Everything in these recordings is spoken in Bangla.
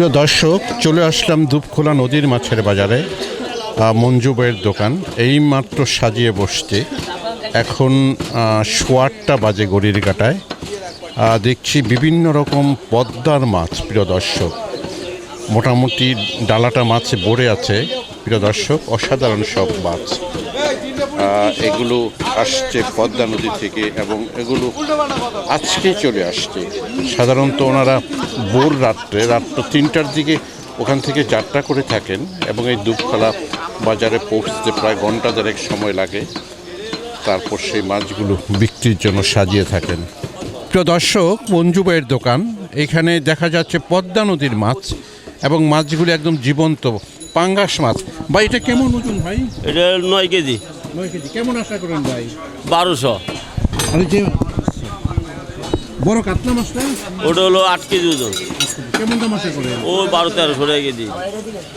প্রিয় দর্শক, চলে আসলাম দুপখোলা নদীর মাছের বাজারে মঞ্জু বইয়ের দোকান। এই মাত্র সাজিয়ে বসছে। এখন সোয়াটটা বাজে গড়ির কাটায়। দেখছি বিভিন্ন রকম পদ্মার মাছ, প্রিয় দর্শক। মোটামুটি ডালাটা মাছ ভরে আছে, প্রিয় দর্শক, অসাধারণ সব মাছ। এগুলো আসছে পদ্মা নদী থেকে এবং এগুলো আজকে চলে আসছে। সাধারণত ওনারা ভোর রাত্রে রাত্র তিনটার দিকে ওখান থেকে যাত্রা করে থাকেন এবং এই দুপখোলা বাজারে পৌঁছতে প্রায় ঘণ্টা দেড়েক সময় লাগে। তারপর সেই মাছগুলো বিক্রির জন্য সাজিয়ে থাকেন। প্রিয় দর্শক মঞ্জুবাইয়ের দোকান। এখানে দেখা যাচ্ছে পদ্মা নদীর মাছ এবং মাছগুলো একদম জীবন্ত পাঙ্গাস মাছ। ভাই, এটা কেমন ওজন ভাই? এটা নয় কেজি। নয় কেজি কেমন আশা করেন ভাই? বারোশো। আরে যে বড় কাতলা মাছটা? ওটা হলো আট কেজি ওজন। কেমন দাম আশা করেন? ও বারো তেরোশো টাকা কেজি।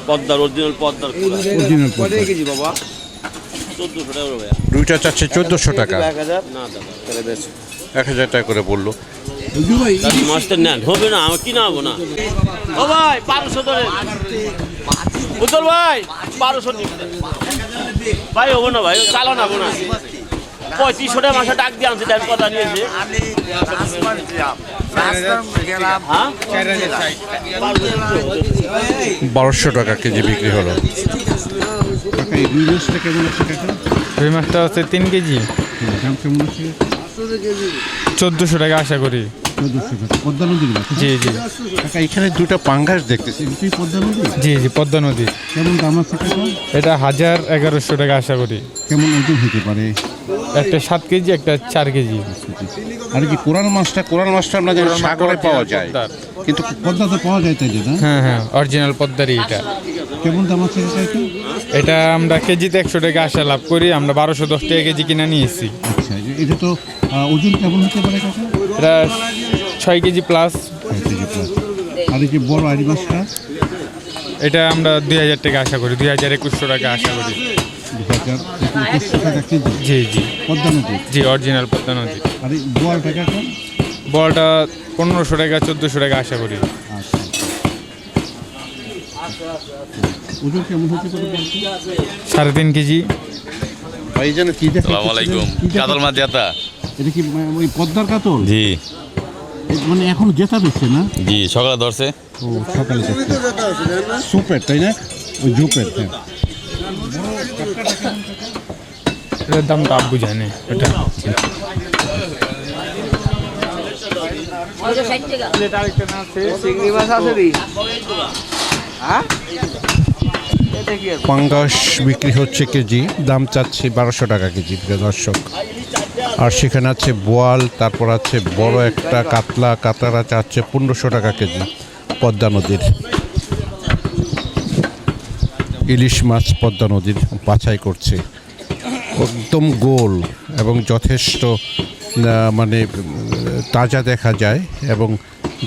পদ্মার অরিজিনাল পদ্মার অরিজিনাল কেজি বাবা? চোদ্দোশো টাকা করে। দুইটা চাচ্ছে চোদ্দোশো টাকা। না দাদা এক হাজার টাকা করে বলল। মাছটা নেন। হবে না আমি কিনা হব না। ও ভাই বারোশো ধরে ভাই বারোশো ভাই হব না ভাই চালান হব না। পঁয়ত্রিশশো টাকা মাসে ডাক দিয়ে আনছে দেন কথা নিয়েছে। হ্যাঁ? বারোশো টাকা কেজি বিক্রি হলো। রুই মাছটা হচ্ছে তিন কেজি। দাম চোদ্দোশো টাকা আশা করি। পদ্মা নদীর জি জি। কাকা এখানে দুটো পাঙ্গাস দেখতেছি। দুটোই পদ্মা নদী? জি জি পদ্মা নদী। কেমন দাম আছে কাকা? এটা হাজার এগারোশো টাকা আশা করি। কেমন ওজন হতে পারে? একটা সাত কেজি একটা চার কেজি। আর কি মাছটা কোরাল মাছটা আমরা জানি সাগরে পাওয়া যায়। কিন্তু পদ্মাতে পাওয়া যায় তাই না? হ্যাঁ হ্যাঁ অরিজিনাল পদ্মারই এটা। কেমন দাম আছে এটা? এটা আমরা কেজিতে একশো টাকা আশা লাভ করি। আমরা বারোশো দশ টাকা কেজি কিনে নিয়েছি। আচ্ছা এটা তো ওজন কেমন হতে পারে কাকা? এটা ছয় কেজি প্লাস ছয় কেজি plus। আর এই যে বড় আড়ি মাছটা? এটা আমরা দুই হাজার টাকা আশা করি দুই হাজার একুশশো টাকা আশা করি। দু হাজার একুশশো টাকা কেজি? জি জি। পদ্মা নদী? জি অরিজিনাল পদ্মা নদী। আর এই বলটা পনেরোশো টাকা চোদ্দোশো টাকা আশা করি। আচ্ছা। ওজন কেমন হতে সাড়ে তিন কেজি। ভাই জানো কি দেখা সালাম আলাইকুম। কাতল মাছ জেতা এটা কি ওই পদ্মার কাতল? জি। মানে এখন জেতা দিচ্ছে না? জি সকালে ধরছে। ও সকালে সুপের তাই না? ওই জুপের হ্যাঁ। এটার দামটা আব্বু জানে এটা। পাঙ্গাস বিক্রি হচ্ছে কেজি দাম চাচ্ছে বারোশো টাকা কেজি দর্শক। আর সেখানে আছে বোয়াল, তারপর আছে বড় একটা কাতলা কাতলারা আছে পনেরোশো টাকা কেজি, পদ্মা নদীর। ইলিশ মাছ পদ্মা নদীর বাছাই করছে। একদম গোল এবং যথেষ্ট মানে তাজা দেখা যায় এবং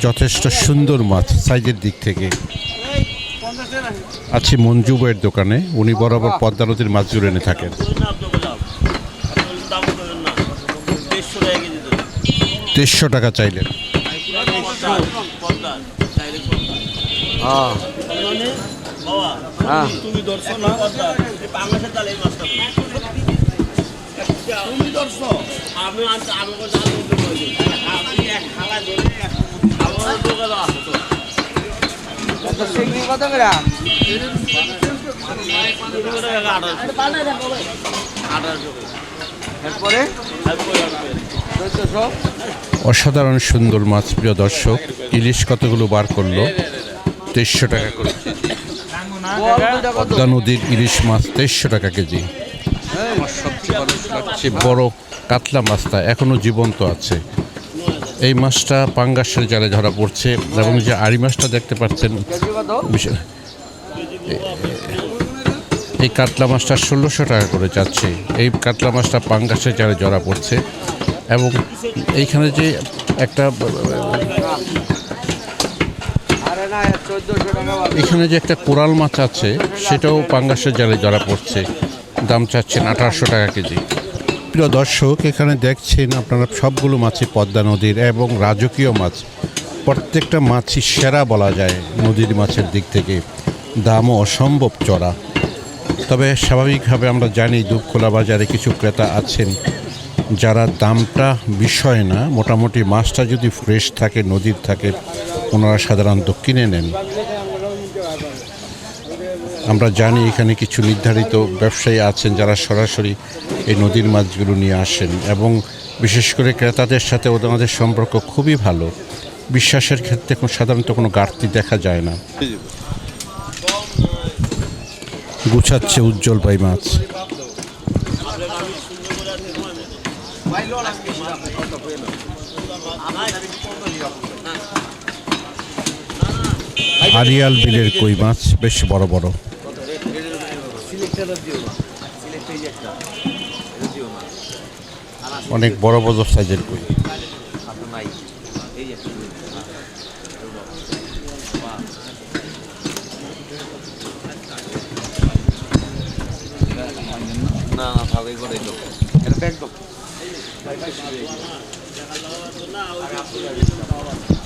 যথেষ্ট সুন্দর মাছ সাইজের দিক থেকে। আছি মঞ্জু বইয়ের দোকানে, উনি বরাবর পদ্মা নদীর মাছ মাছগুলো এনে থাকেন। তিনশো টাকা আঠারোশো। আঠারোশো। এরপরে? অসাধারণ সুন্দর মাছ, প্রিয় দর্শক। ইলিশ কতগুলো বার করল? তেইশশো টাকা করে। পদ্মা নদীর ইলিশ মাছ তেইশশো টাকা কেজি। সবচেয়ে বড় কাতলা মাছটা এখনও জীবন্ত আছে। এই মাছটা পাঙ্গাসের জালে ধরা পড়ছে এবং যে আড়ি মাছটা দেখতে পাচ্ছেন এই কাতলা মাছটা ষোলোশো টাকা করে যাচ্ছে। এই কাতলা মাছটা পাঙ্গাসের জালে ধরা পড়ছে। এবং এইখানে যে একটা, এখানে যে একটা কোরাল মাছ আছে, সেটাও পাঙ্গাসের জালে ধরা পড়ছে। দাম চাচ্ছেন আঠারোশো টাকা কেজি। প্রিয় দর্শক, এখানে দেখছেন আপনারা সবগুলো মাছই পদ্মা নদীর এবং রাজকীয় মাছ। প্রত্যেকটা মাছই সেরা বলা যায় নদীর মাছের দিক থেকে। দামও অসম্ভব চড়া। তবে স্বাভাবিকভাবে আমরা জানি দুপখোলা বাজারে কিছু ক্রেতা আছেন যারা দামটা বিষয় না, মোটামুটি মাছটা যদি ফ্রেশ থাকে, নদীর থাকে, ওনারা সাধারণত কিনে নেন। আমরা জানি এখানে কিছু নির্ধারিত ব্যবসায়ী আছেন যারা সরাসরি এই নদীর মাছগুলো নিয়ে আসেন এবং বিশেষ করে ক্রেতাদের সাথে ওনাদের সম্পর্ক খুবই ভালো। বিশ্বাসের ক্ষেত্রে সাধারণত কোনো ঘাটতি দেখা যায় না। গুছাচ্ছে উজ্জ্বল ভাই মাছ। আরিয়াল বিলের কই মাছ? বেশ বড় বড়। অনেক বড় বড় সাইজের কই। বেশি লাগে আরও বেশি লাগে এটা কই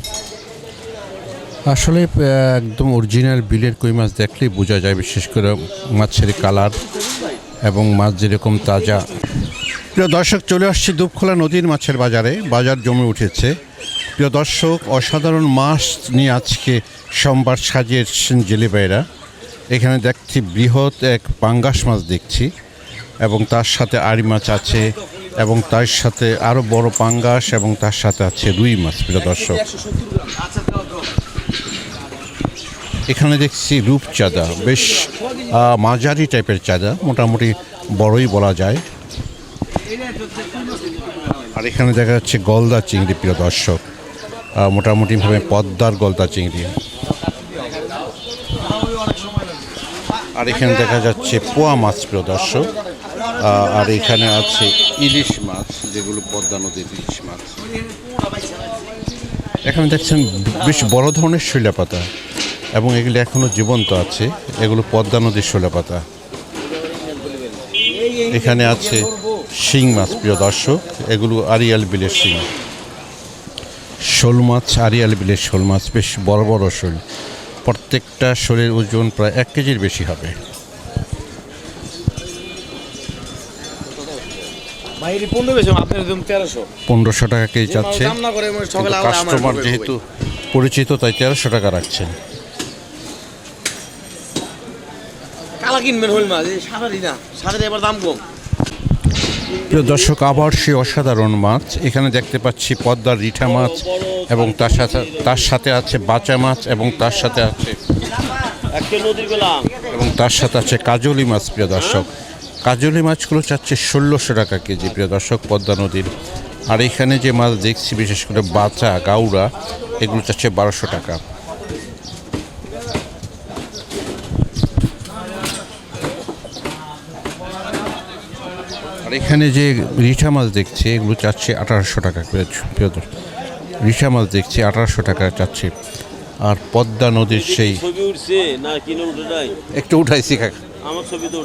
আসলে একদম অরিজিনাল বিলের কই মাছ দেখলেই বোঝা যায়, বিশেষ করে মাছের কালার এবং মাছ যেরকম তাজা। প্রিয় দর্শক, চলে আসছি দুপখোলা নদীর মাছের বাজারে। বাজার জমে উঠেছে। প্রিয় দর্শক, অসাধারণ মাছ নিয়ে আজকে সোমবার সাজিয়ে এসেছেন জেলেবাইরা। এখানে দেখছি বৃহৎ এক পাঙ্গাস মাছ দেখছি এবং তার সাথে আড়ি মাছ আছে এবং তার সাথে আরও বড় পাঙ্গাস এবং তার সাথে আছে রুই মাছ, প্রিয় দর্শক। এখানে দেখছি রূপচাঁদা বেশ মাঝারি টাইপের চাঁদা, মোটামুটি বড়ই বলা যায়। আর এখানে দেখা যাচ্ছে গলদা চিংড়ি, প্রিয় দর্শক। মোটামুটিভাবে পদ্মার গলদা চিংড়ি। আর এখানে দেখা যাচ্ছে পোয়া মাছ, প্রিয় দর্শক। আর এখানে আছে ইলিশ মাছ, যেগুলো পদ্মা নদীর ইলিশ মাছ। এখানে দেখছেন বেশ বড় ধরনের শৈলা পাতা এবং এগুলি এখনও জীবন্ত আছে। এগুলো পদ্মা নদীর শৈলা পাতা। এখানে আছে শিং মাছ প্রিয় দর্শক। এগুলো আরিয়াল বিলের শিং। শোল মাছ আরিয়াল বিলের শোল মাছ বেশ বড় বড় শোল। প্রত্যেকটা শোলের ওজন প্রায় এক কেজির বেশি হবে। পনেরোশো টাকা কেজি যাচ্ছে। মানে কাস্টমার যেহেতু পরিচিত তাই তেরোশো টাকা রাখছেন। কিনবেন মাছ না এবার দাম কম। প্রিয় দর্শক আবার সেই অসাধারণ মাছ। এখানে দেখতে পাচ্ছি পদ্মার রিঠা মাছ এবং তার সাথে তার সাথে আছে বাচা মাছ এবং তার সাথে আছে এবং তার সাথে আছে কাজলি মাছ প্রিয় দর্শক। কাজলি মাছগুলো চাচ্ছে ষোলোশো টাকা কেজি প্রিয় দর্শক পদ্মা নদীর। আর এখানে যে মাছ দেখছি বিশেষ করে বাচা গাউরা এগুলো চাচ্ছে বারোশো টাকা। আর এখানে যে রিঠা মাছ দেখছি এগুলো চাচ্ছে আঠারোশো টাকা প্রিয় রিঠা মাছ দেখছি আঠারোশো টাকা চাচ্ছে। আর পদ্মা নদীর সেই একটু উঠাইছি কাকা। আমার ছবি তো